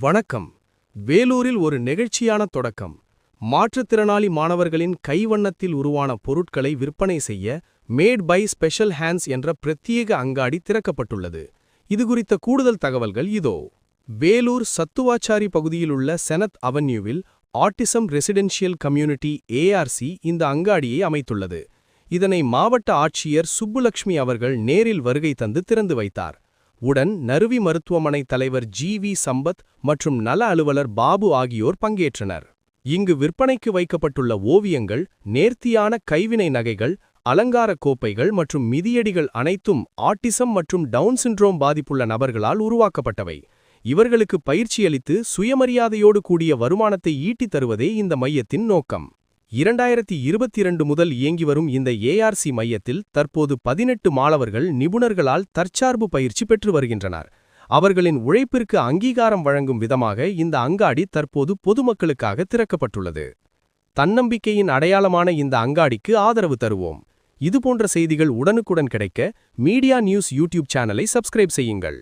வணக்கம். வேலூரில் ஒரு நெகிழ்ச்சியான தொடக்கம். மாற்றுத்திறனாளி மாணவர்களின் கைவண்ணத்தில் உருவான பொருட்களை விற்பனை செய்ய மேட் பை ஸ்பெஷல் ஹேண்ட்ஸ் என்ற பிரத்யேக அங்காடி திறக்கப்பட்டுள்ளது. இது குறித்த கூடுதல் தகவல்கள் இதோ. வேலூர் சத்துவாச்சாரி பகுதியிலுள்ள செனத் அவென்யூவில் ஆட்டிசம் ரெசிடென்ஷியல் கம்யூனிட்டி ஏஆர்சி இந்த அங்காடியை அமைத்துள்ளது. இதனை மாவட்ட ஆட்சியர் சுப்புலட்சுமி அவர்கள் நேரில் வருகை தந்து திறந்து வைத்தார். உடன் நறுவி மருத்துவமனை தலைவர் ஜி வி சம்பத் மற்றும் நல அலுவலர் பாபு ஆகியோர் பங்கேற்றனர். இங்கு விற்பனைக்கு வைக்கப்பட்டுள்ள ஓவியங்கள் நேர்த்தியான கைவினை நகைகள் அலங்கார கோப்பைகள் மற்றும் மிதியடிகள் அனைத்தும் ஆட்டிசம் மற்றும் டவுன் சிண்ட்ரோம் பாதிப்புள்ள நபர்களால் உருவாக்கப்பட்டவை. இவர்களுக்கு பயிற்சியளித்து சுயமரியாதையோடு கூடிய வருமானத்தை ஈட்டித் தருவதே இந்த மையத்தின் நோக்கம். இரண்டாயிரத்தி இருபத்தி இரண்டு முதல் இயங்கி வரும் இந்த ஏஆர்சி மையத்தில் தற்போது பதினெட்டு மாணவர்கள் நிபுணர்களால் தற்சார்பு பயிற்சி பெற்று வருகின்றனர். அவர்களின் உழைப்பிற்கு அங்கீகாரம் வழங்கும் விதமாக இந்த அங்காடி தற்போது பொதுமக்களுக்காக திறக்கப்பட்டுள்ளது. தன்னம்பிக்கையின் அடையாளமான இந்த அங்காடிக்கு ஆதரவு தருவோம். இதுபோன்ற செய்திகள் உடனுக்குடன் கிடைக்க மீடியா நியூஸ் யூடியூப் சேனலை சப்ஸ்கிரைப் செய்யுங்கள்.